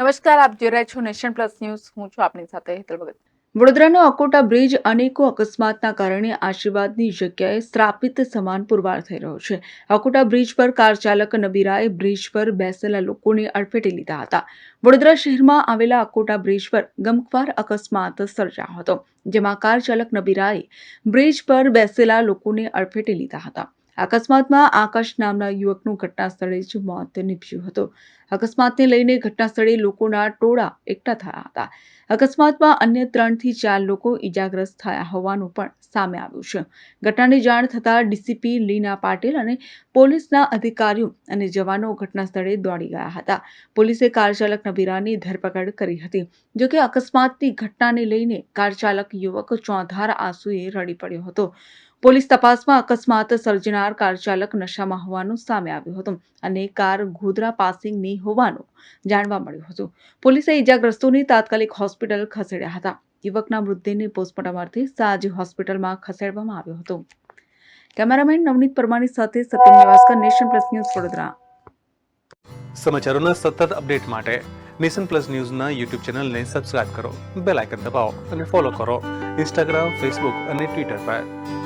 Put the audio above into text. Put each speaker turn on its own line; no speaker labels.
નમસ્કાર, આપ જોઈ રહ્યા છો નેશન પ્લસ ન્યૂઝ. હું છું આપની સાથે હેતલ ભગત.
વડોદરાનો અકોટા બ્રિજ અનેકો અકસ્માતના કારણે આશીર્વાદની જગ્યાએ સ્થાપિત સમાન પુરવાર થઈ રહ્યો છે. અકોટા બ્રિજ પર કાર ચાલક નબીરાએ બ્રિજ પર બેસેલા લોકોને અડફેટે લીધા હતા. વડોદરા શહેરમાં આવેલા અકોટા બ્રિજ પર ગમખ્વાર અકસ્માત સર્જાયો હતો, જેમાં કાર ચાલક નબીરાએ બ્રિજ પર બેસેલા લોકોને અડફેટે લીધા હતા. અકસ્માતમાં આકાશ નામના યુવકનું ઘટના સ્થળે જ મોત નીપજ્યું હતું. અકસ્માતને લઈને ઘટના સ્થળે લોકોના ટોળા એકઠા થયા હતા. અકસ્માતમાં અન્ય ત્રણથી ચાર લોકો ઈજાગ્રસ્ત થયા હોવાનું પણ સામે આવ્યું છે. ઘટનાની જાણ થતાં ડીસીપી લીના પાટીલ અને પોલીસના અધિકારીઓ અને જવાનો ઘટના સ્થળે દોડી ગયા હતા. પોલીસે કાર ચાલક નબીરાની ધરપકડ કરી હતી જોકે અકસ્માતની ઘટનાને લઈને કાર ચાલક યુવક ચોધાર આંસુએ રડી પડ્યો હતો. પોલીસ તપાસમાં અકસ્માત સર્જનાર કાર ચાલક નશામાં હોવાનું સામે આવ્યું હતું અને કાર ગોધરા પાસિંગની હોવાનું જાણવા મળ્યું હતું. પોલીસે ઈજાગ્રસ્તોને તાત્કાલિક હોસ્પિટલ ખસેડ્યા હતા. યુવકના મૃતદેહને પોસ્ટમોર્ટમ અર્થે સાજ હોસ્પિટલમાં ખસેડવામાં આવ્યો હતો. કેમેરામેન નવનીત પરમારની સાથે Satyam Nivaskar Nation Plus News Vadodara.
સમાચારોના સતત અપડેટ માટે નેશન પ્લસ ન્યૂઝના યુટ્યુબ ચેનલને સબસ્ક્રાઇબ કરો, બેલ આઇકન દબાવો અને ફોલો કરો. ઇન્સ્ટાગ્રામ, ફેસબુક અને ટ્વિટર પર.